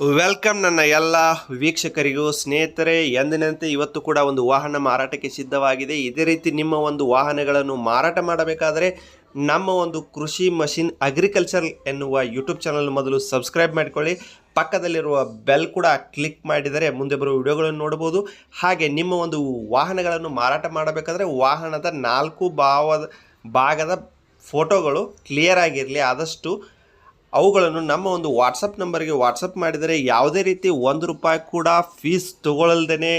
Welcome ನನ್ನ ಎಲ್ಲ ವೀಕ್ಷಕರಿಗೂ ಸ್ನೇಹಿತರೆ, ಎಂದಿನಂತೆ ಇವತ್ತು ಕೂಡ ಒಂದು ವಾಹನ ಮಾರಾಟಕ್ಕೆ ಸಿದ್ಧವಾಗಿದೆ. ಇದೇ ರೀತಿ ನಿಮ್ಮ ಒಂದು ವಾಹನಗಳನ್ನು ಮಾರಾಟ ಮಾಡಬೇಕಾದರೆ ನಮ್ಮ ಒಂದು ಕೃಷಿ ಮಷಿನ್ ಅಗ್ರಿಕಲ್ಚರ್ ಎನ್ನುವ ಯೂಟ್ಯೂಬ್ ಚಾನಲ್ ಮೊದಲು ಸಬ್ಸ್ಕ್ರೈಬ್ ಮಾಡಿಕೊಳ್ಳಿ. ಪಕ್ಕದಲ್ಲಿರುವ ಬೆಲ್ ಕೂಡ ಕ್ಲಿಕ್ ಮಾಡಿದರೆ ಮುಂದೆ ಬರುವ ವಿಡಿಯೋಗಳನ್ನು ನೋಡ್ಬೋದು ಹಾಗೆ ನಿಮ್ಮ ಒಂದು ವಾಹನಗಳನ್ನು ಮಾರಾಟ ಮಾಡಬೇಕಾದ್ರೆ ವಾಹನದ ನಾಲ್ಕು ಭಾವದ ಭಾಗದ ಫೋಟೋಗಳು ಕ್ಲಿಯರ್ ಆಗಿರಲಿ, ಆದಷ್ಟು ಅವುಗಳನ್ನು ನಮ್ಮ ಒಂದು ವಾಟ್ಸಪ್ ನಂಬರ್ಗೆ ವಾಟ್ಸಪ್ ಮಾಡಿದರೆ ಯಾವುದೇ ರೀತಿ ಒಂದು ರೂಪಾಯಿ ಕೂಡ ಫೀಸ್ ತಗೊಳ್ಳಲ್ದೇ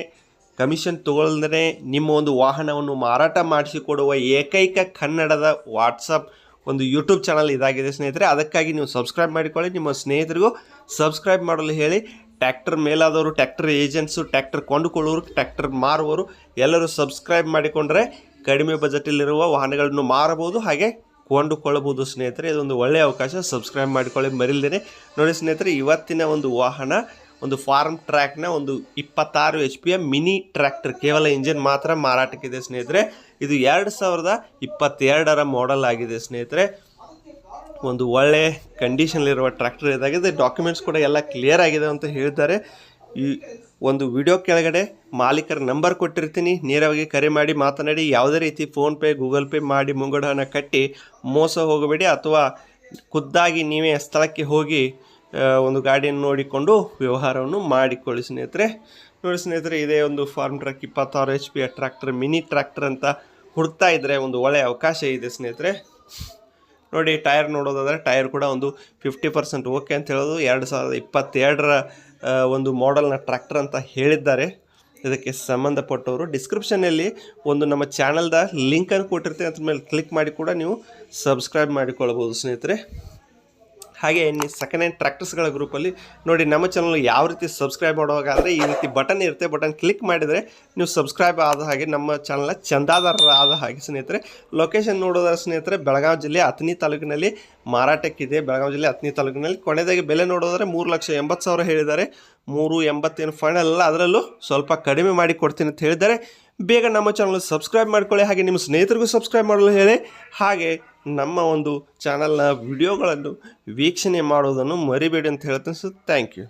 ಕಮಿಷನ್ ತಗೊಳ್ಳದೇ ನಿಮ್ಮ ಒಂದು ವಾಹನವನ್ನು ಮಾರಾಟ ಮಾಡಿಸಿಕೊಡುವ ಏಕೈಕ ಕನ್ನಡದ ವಾಟ್ಸಪ್ ಒಂದು ಯೂಟ್ಯೂಬ್ ಚಾನಲ್ ಇದಾಗಿದೆ ಸ್ನೇಹಿತರೆ. ಅದಕ್ಕಾಗಿ ನೀವು ಸಬ್ಸ್ಕ್ರೈಬ್ ಮಾಡಿಕೊಳ್ಳಿ. ನಿಮ್ಮ ಸ್ನೇಹಿತರಿಗೂ ಸಬ್ಸ್ಕ್ರೈಬ್ ಮಾಡಲು ಹೇಳಿ ಟ್ಯಾಕ್ಟರ್ ಮೇಲಾದವರು ಟ್ಯಾಕ್ಟರ್ ಏಜೆಂಟ್ಸು ಟ್ಯಾಕ್ಟರ್ ಕೊಂಡುಕೊಳ್ಳೋರು ಟ್ಯಾಕ್ಟರ್ ಮಾರುವವರು ಎಲ್ಲರೂ ಸಬ್ಸ್ಕ್ರೈಬ್ ಮಾಡಿಕೊಂಡ್ರೆ ಕಡಿಮೆ ಬಜೆಟಲ್ಲಿರುವ ವಾಹನಗಳನ್ನು ಮಾರಬಹುದು. ಹಾಗೆ ಕೊಂಡುಕೊಳ್ಳಬಹುದು ಸ್ನೇಹಿತರೆ, ಇದೊಂದು ಒಳ್ಳೆಯ ಅವಕಾಶ. ಸಬ್ಸ್ಕ್ರೈಬ್ ಮಾಡಿಕೊಳ್ಳಿ. ಮರಿಲ್ದೇನೆ. ನೋಡಿ ಸ್ನೇಹಿತರೆ, ಇವತ್ತಿನ ಒಂದು ವಾಹನ, ಒಂದು ಫಾರ್ಮ್ ಟ್ರ್ಯಾಕ್ನ ಒಂದು ಇಪ್ಪತ್ತಾರು ಎಚ್ ಪಿಯ ಮಿನಿ ಟ್ರ್ಯಾಕ್ಟರ್ ಕೇವಲ ಇಂಜಿನ್ ಮಾತ್ರ ಮಾರಾಟಕ್ಕಿದೆ ಸ್ನೇಹಿತರೆ. ಇದು ಎರಡು ಸಾವಿರದ ಇಪ್ಪತ್ತೆರಡರ ಮಾಡೆಲ್ ಆಗಿದೆ ಸ್ನೇಹಿತರೆ. ಒಂದು ಒಳ್ಳೆ ಕಂಡೀಷನ್ಲಿರುವ ಟ್ರ್ಯಾಕ್ಟರ್ ಇದಾಗಿದೆ. ಡಾಕ್ಯುಮೆಂಟ್ಸ್ ಕೂಡ ಎಲ್ಲ ಕ್ಲಿಯರ್ ಆಗಿದೆ ಅಂತ ಹೇಳಿದ್ದಾರೆ. ಈ ಒಂದು ವಿಡಿಯೋ ಕೆಳಗಡೆ ಮಾಲೀಕರ ನಂಬರ್ ಕೊಟ್ಟಿರ್ತೀನಿ. ನೇರವಾಗಿ ಕರೆ ಮಾಡಿ ಮಾತನಾಡಿ. ಯಾವುದೇ ರೀತಿ ಫೋನ್ಪೇ ಗೂಗಲ್ ಪೇ ಮಾಡಿ ಮುಂಗಡ ಹಣ ಕಟ್ಟಿ ಮೋಸ ಹೋಗಬೇಡಿ ಅಥವಾ ಖುದ್ದಾಗಿ ನೀವೇ ಸ್ಥಳಕ್ಕೆ ಹೋಗಿ ಒಂದು ಗಾಡಿಯನ್ನು ನೋಡಿಕೊಂಡು ವ್ಯವಹಾರವನ್ನು ಮಾಡಿಕೊಳ್ಳಿ ಸ್ನೇಹಿತರೆ. ನೋಡಿ ಸ್ನೇಹಿತರೆ, ಇದೇ ಒಂದು ಫಾರ್ಮ್ ಟ್ರಕ್, ಇಪ್ಪತ್ತಾರು H P tractor, mini tractor ಅಂತ ಹುಡ್ತಾ ಇದ್ದರೆ ಒಂದು ಒಳ್ಳೆಯ ಅವಕಾಶ ಇದೆ ಸ್ನೇಹಿತರೆ. ನೋಡಿ, ಟೈರ್ ನೋಡೋದಾದರೆ ಟೈರ್ ಕೂಡ ಒಂದು ಫಿಫ್ಟಿ ಪರ್ಸೆಂಟ್ ಓಕೆ ಅಂತ ಹೇಳೋದು. ಎರಡು ಸಾವಿರದ ಇಪ್ಪತ್ತೆರಡರ ಒಂದು ಮಾಡೆಲ್ನ ಟ್ರ್ಯಾಕ್ಟರ್ ಅಂತ ಹೇಳಿದ್ದಾರೆ. ಇದಕ್ಕೆ ಸಂಬಂಧಪಟ್ಟವರು ಡಿಸ್ಕ್ರಿಪ್ಷನಲ್ಲಿ ಒಂದು ನಮ್ಮ ಚಾನಲ್ದ ಲಿಂಕನ್ನು ಕೊಟ್ಟಿರ್ತೀನಿ ಅದ್ರ ಮೇಲೆ ಕ್ಲಿಕ್ ಮಾಡಿ ಕೂಡ ನೀವು ಸಬ್ಸ್ಕ್ರೈಬ್ ಮಾಡಿಕೊಳ್ಬೋದು ಸ್ನೇಹಿತರೆ. ಹಾಗೆ ಇನ್ನು ಸೆಕೆಂಡ್ ಹ್ಯಾಂಡ್ ಟ್ರ್ಯಾಕ್ಟರ್ಸ್ಗಳ ಗ್ರೂಪಲ್ಲಿ ನೋಡಿ ನಮ್ಮ ಚಾನಲ್ ಯಾವ ರೀತಿ ಸಬ್ಸ್ಕ್ರೈಬ್ ಮಾಡುವಾಗಾದರೆ ಈ ರೀತಿ ಬಟನ್ ಇರುತ್ತೆ ಬಟನ್ ಕ್ಲಿಕ್ ಮಾಡಿದರೆ ನೀವು ಸಬ್ಸ್ಕ್ರೈಬ್ ಆದ ಹಾಗೆ ನಮ್ಮ ಚಾನಲ್ನ ಚಂದಾದಾರರ ಆದ ಹಾಗೆ ಸ್ನೇಹಿತರೆ. ಲೊಕೇಶನ್ ನೋಡೋದಾದ್ರೆ ಸ್ನೇಹಿತರೆ, ಬೆಳಗಾವಿ ಜಿಲ್ಲೆ ಅಥಣಿ ತಾಲೂಕಿನಲ್ಲಿ ಮಾರಾಟಕ್ಕಿದೆ. ಬೆಳಗಾವಿ ಜಿಲ್ಲೆ ಅಥಣಿ ತಾಲೂಕಿನಲ್ಲಿ ಕೊನೆಯದಾಗಿ ಬೆಲೆ ನೋಡೋದ್ರೆ ಮೂರು ಲಕ್ಷ ಎಂಬತ್ತು ಸಾವಿರ ಹೇಳಿದ್ದಾರೆ. ಮೂರು ಎಂಬತ್ತೇನು ಫೈನಲ್ ಅಲ್ಲ, ಅದರಲ್ಲೂ ಸ್ವಲ್ಪ ಕಡಿಮೆ ಮಾಡಿ ಕೊಡ್ತೀನಿ ಅಂತ ಹೇಳಿದ್ದಾರೆ. ಬೇಗ ನಮ್ಮ ಚಾನಲ್ ಸಬ್ಸ್ಕ್ರೈಬ್ ಮಾಡ್ಕೊಳ್ಳಿ, ಹಾಗೆ ನಿಮ್ಮ ಸ್ನೇಹಿತರಿಗೂ ಸಬ್ಸ್ಕ್ರೈಬ್ ಮಾಡಲು ಹೇಳಿ. ಹಾಗೆ ನಮ್ಮ ಒಂದು ಚಾನಲ್ನ ವಿಡಿಯೋಗಳನ್ನು ವೀಕ್ಷಣೆ ಮಾಡೋದನ್ನು ಮರಿಬೇಡಿ ಅಂತ ಹೇಳ್ತೀನಿ ಸೊ ಥ್ಯಾಂಕ್ ಯು